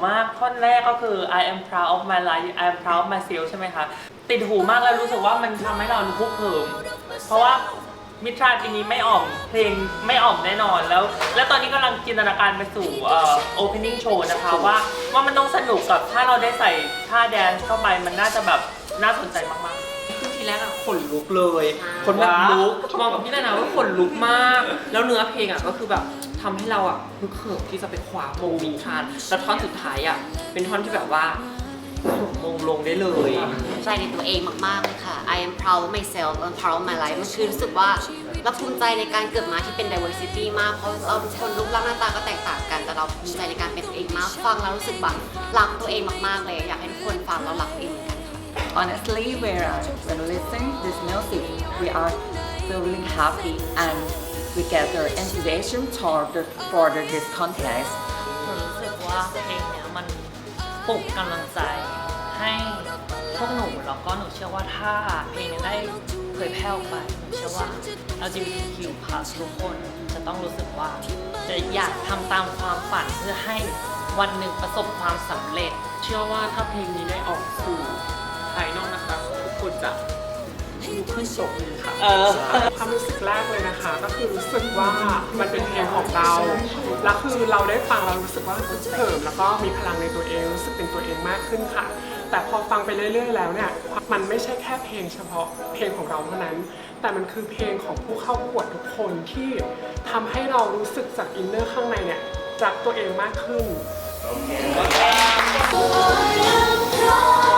หูมากท่อนแรกก็คือ I am proud of my life I am proud of myself ใช่ไหมคะ ติดหูมากแล้วรู้สึกว่ามันทำให้เราดูคุกเขิมเพราะว่ามิตราปีนี้ไม่อ่อมเพลงไม่อ่อมแน่นอนแล้ว แล้วตอนนี้กำลังจินตนาการไปสู่เอ่อ opening show นะคะว่าว่ามันต้องสนุกกับถ้าเราได้ใส่ท่าแดนซ์เข้าไปมันน่าจะแบบน่าสนใจมากๆ คือทีแรกอะขนลุกเลยอ่าขนแบบว้าว ลุกมองกับพี่นานาว่าขนลุกมาก แล้วเนื้อเพลงอะก็คือแบบ ทำให้เราอะฮึกเหิมที่จะไปคว้ามงวินทรานแล้วท่อนสุดท้ายอะเป็นท่อนที่แบบว่ามงลงได้เลยใจในตัวเองมากๆเลยค่ะ I am proud of myself I'm proud of my life มันคือรู้สึกว่าเราภูมิใจในการเกิดมาที่เป็น diversity มากเพราะเราเป็นคนรูปร่างหน้าตาก็แตกต่างกัน แต่เราภูมิใจในการเป็นตัวเองมากฟังแล้วรู้สึกแบบรักตัวเองมากๆเลย อยากให้ทุกคนฟังแล้วรักตัวเองเหมือนกันค่ะ Honestly, when I when I listen this music, we are feeling happy and we get the inspiration for the for the, this contest. หนูรู้สึกว่าเพลงเนี้ยมันปลุกกำลังใจให้พวกหนูแล้วก็หนูเชื่อว่าถ้าเพลงเนี้ยได้เผยแพร่ออกไปหนูเชื่อว่า LGBTQ+ ทุกคนจะต้องรู้สึกว่า จะอยากทำตามความฝันเพื่อให้วันหนึ่งประสบความสำเร็จ เชื่อว่าถ้าเพลงนี้ได้ออกสู่ภายนอกนะคะทุกคนจะ ลุกขึ้นโศกเลยค่ะเออ ความรู้สึกแรกเลยนะคะ ก็คือรู้สึกว่ามันเป็นเพลงของเราแล้วคือเราได้ฟังเรารู้สึกว่ารู้สึกเขิมแล้วก็มีพลังในตัวเองรู้สึกเป็นตัวเองมากขึ้นค่ะ แต่พอฟังไปเรื่อย ๆ แล้วเนี่ยมันไม่ใช่แค่เพลงเฉพาะเพลงของเราเท่านั้น แต่มันคือเพลงของผู้เข้าประกวดทุกคนที่ทำให้เรารู้สึกจากอินเนอร์ข้างในเนี่ยรักตัวเองมากขึ้น I am proud